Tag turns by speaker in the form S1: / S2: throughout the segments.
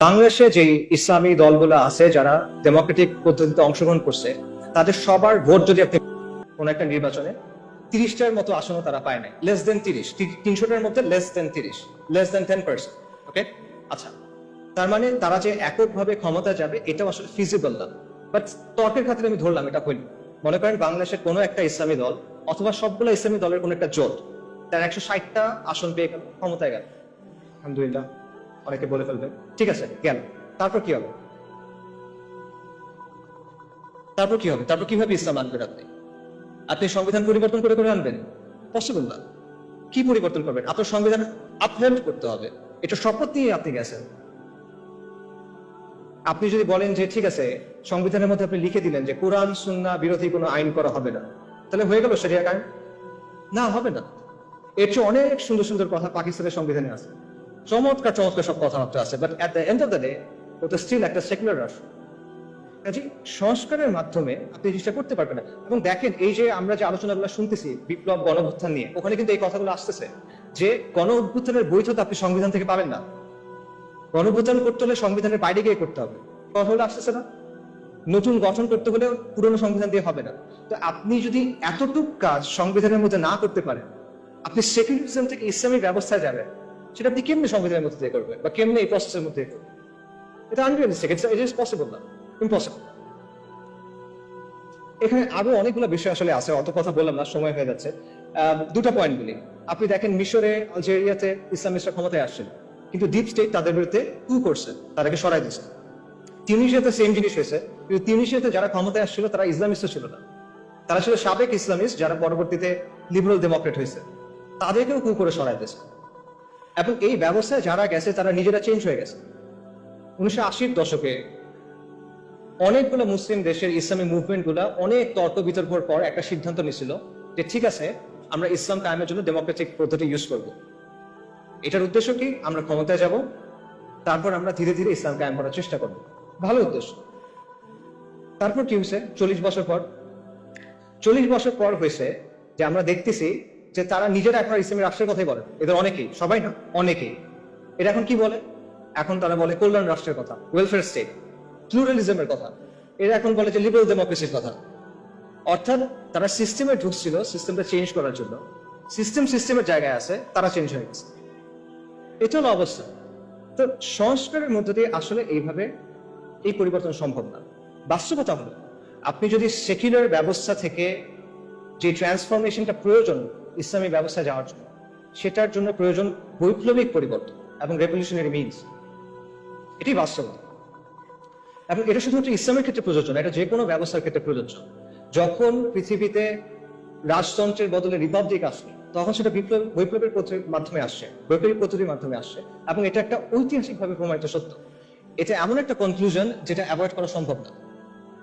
S1: বাংলাদেশে যে ইসলামী দলগুলো আছে যারা ডেমোক্রেটিক পদ্ধতিতে অংশগ্রহণ করছে, তাদের সবার ভোট যদি আপনি কোন একটা নির্বাচনে তিরিশটার মতো আসনও তারা পায় নাই। লেস দেন তিরিশ। তিনশোটার মধ্যে লেস দেন তিরিশ। Less than ten percent okay আচ্ছা। তার মানে তারা যে এককভাবে ক্ষমতা যাবে, এটাও আসলে ফিজিবল না। বাট তর্কের খাতিরে আমি ধরলাম, এটা হইল মনে করেন বাংলাদেশের কোনো একটা ইসলামী দল অথবা সবগুলো ইসলামী দলের কোনো একটা জোট, তার একশো ষাটটা আসন পেয়ে গেল, ক্ষমতায় গেল। আলহামদুলিল্লাহ। অনেকে বলে ফেলবেন ঠিক আছে গেল তারপর কি হবে? তারপর কি হবে? তারপর কীভাবে ইসলাম আনবেন আপনি? আপনি সংবিধান পরিবর্তন করে করে আনবেন? পসিবল না। কি পরিবর্তন করবেন? আপনার সংবিধান আপহেল্ড করতে হবে। এটা শপথ নিয়ে আপনি গেছেন। আপনি যদি বলেন যে, ঠিক আছে, সংবিধানের মধ্যে আপনি লিখে দিলেন যে, কোরআন সুন্না বিরোধী কোনো আইন করা হবে না। তাহলে হয়ে গেল সেরিয়া আইন না, হবে না। এর চেয়ে অনেক সুন্দর সুন্দর কথা পাকিস্তানের সংবিধানে আছে। চমৎকার চমৎকার সব কথাবার্তা আছে but at the end of the day ওটা স্টিল একটা সেকুলার রাষ্ট্র। কাজে সংস্কারের মাধ্যমে আপনি জিনিসটা করতে পারবেন না। এবং দেখেন, এই যে আমরা যে আলোচনাগুলো শুনতেছি, বিপ্লব গণভুত্থান নিয়ে, ওখানে কিন্তু এই কথাগুলো আসতেছে যে গণ অভ্যুত্থানের বৈধতা আপনি সংবিধান থেকে পাবেন না। গণভুত্থান করতে হলে সংবিধানের বাইরে গিয়ে করতে হবে। কথা হলে আসতেছে না? নতুন গঠন করতে হলে পুরনো সংবিধান দিয়ে হবে না। তো আপনি যদি এতটুক কাজ সংবিধানের মধ্যে না করতে পারেন, আপনি সেকুলারিজম থেকে ইসলামিক ব্যবস্থায় যাবেন সেটা আপনি কেমনি সংবিধানের মধ্যে দিয়ে করবেন? বা কেমনি এই প্রসেসের মধ্যে করবেন? এটা আনরিয়ালিস্টিক ইট ইজ পসিবল না। ইম্পসিবল এখানে আরও অনেকগুলো বিষয় আসলে আছে, অত কথা বললাম না, সময় হয়ে যাচ্ছে। দুটো পয়েন্ট বলি। আপনি দেখেন মিশরে, আলজেরিয়াতে ইসলামিস্টরা ক্ষমতায় আসছেন, কিন্তু ডিপ স্টেট তাদের বিরুদ্ধে কু করছে, তাদেরকে সরাই দিচ্ছে। তিউনিশিয়াতে সেম জিনিস হয়েছে, কিন্তু তিউনিশিয়াতে যারা ক্ষমতায় আসছিল, তারা ইসলামিস্ট ছিল না। তারা ছিল সাবেক ইসলামিস্ট, যারা পরবর্তীতে লিবারাল ডেমোক্রেট হয়েছে। তাদেরকেও কু করে সরাই দিয়েছে। এবং এই ব্যবস্থায় যারা গেছে, তারা নিজেরা চেঞ্জ হয়ে গেছে। উনিশশো আশির দশকে অনেকগুলো মুসলিম দেশের ইসলামী মুভমেন্টগুলা অনেক তর্ক বিতর্কর পর একটা সিদ্ধান্ত নিছিল যে, ঠিক আছে, আমরা ইসলাম কায়েমের জন্য ডেমোক্রেটিক পদ্ধতি ইউজ করব। এটার উদ্দেশ্য কি? আমরা ক্ষমতায় যাব, তারপর আমরা ধীরে ধীরে ইসলাম কায়েম করার চেষ্টা করব। ভালো উদ্দেশ্য। তারপর কি হয়েছে? চল্লিশ বছর পর। চল্লিশ বছর পর হয়েছে যে, আমরা দেখতেছি যে তারা নিজেরা এখন ইসলামী রাষ্ট্রের কথাই বলে। এদের অনেকেই, সবাই না, অনেকেই। এটা এখন কি বলে? এখন তারা বলে কল্যাণ রাষ্ট্রের কথা ওয়েলফেয়ার স্টেট প্লুরালিজমের কথা। এরা এখন বলে যে লিবারাল ডেমোক্রেসির কথা। অর্থাৎ তারা সিস্টেমে ঢুকছিল সিস্টেমটা চেঞ্জ করার জন্য। সিস্টেম সিস্টেমের জায়গায় আছে, তারা চেঞ্জ হয়ে গেছে। এটা হলো অবস্থা। তো সংস্কারের মধ্য দিয়ে আসলে এইভাবে এই পরিবর্তন সম্ভব না। বাস্তবতা হলো, আপনি যদি সেকুলার ব্যবস্থা থেকে যে ট্রান্সফরমেশনটা প্রয়োজন ইসলামী ব্যবস্থা যাওয়ার জন্য। সেটার জন্য প্রয়োজন বৈপ্লবিক পরিবর্তন এবং রেভলিউশনারি মিনস এটি বাস্তবতা। এবং এটা শুধুমাত্র ইসলামের ক্ষেত্রে প্রযোজ্য এটা যে কোনো ব্যবস্থার ক্ষেত্রে প্রযোজ্য। যখন পৃথিবীতে রাজতন্ত্রের বদলে রিপাবলিক আসে তখন সেটা বিপ্লব, বৈপ্লবের মাধ্যমে আসছে, বৈপ্লবিক পদ্ধতির মাধ্যমে আসছে। এবং এটা একটা ঐতিহাসিকভাবে প্রমাণিত সত্য। এটা এমন একটা কনক্লুশন যেটা অ্যাভয়েড করা সম্ভব না।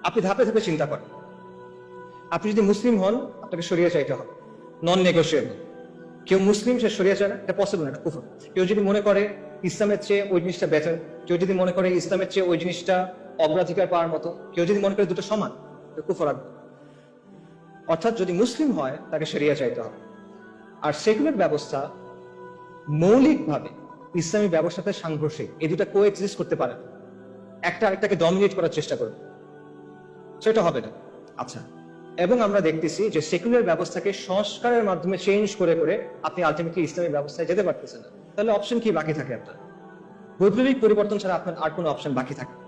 S1: আপনি ধাপে ধাপে চিন্তা করেন। আপনি যদি মুসলিম হন, আপনাকে সরিয়ে চাইতে হবে। নন নেগোসিয়েবল কেউ মুসলিম সে সরিয়ে যায় না, এটা পসিবল না কুফর। কেউ যদি মনে করে ইসলামের চেয়ে ওই জিনিসটা বেটার কেউ যদি মনে করে ইসলামের চেয়ে ওই জিনিসটা অগ্রাধিকার পাওয়ার মতো, কেউ যদি মনে করে দুটো সমান কুফর আসবে অর্থাৎ যদি মুসলিম হয়, তাকে সরিয়ে চাইতে হবে। আর সেকুলার ব্যবস্থা মৌলিকভাবে ইসলামী ব্যবস্থাতে সাংঘর্ষিক। এই দুটা কো এক্সিস্ট করতে পারে একটা আরেকটাকে ডমিনেট করার চেষ্টা করবে। সেটা হবে না। আচ্ছা। এবং আমরা দেখতেছি যে সেকুলার ব্যবস্থাকে সংস্কারের মাধ্যমে চেঞ্জ করে করে আপনি আলটিমেটলি ইসলামী ব্যবস্থায় যেতে পারতেছেন তাহলে অপশন কি বাকি থাকে আপনার বৈপ্লবিক পরিবর্তন ছাড়া আপনার আর কোনো অপশন বাকি থাকে।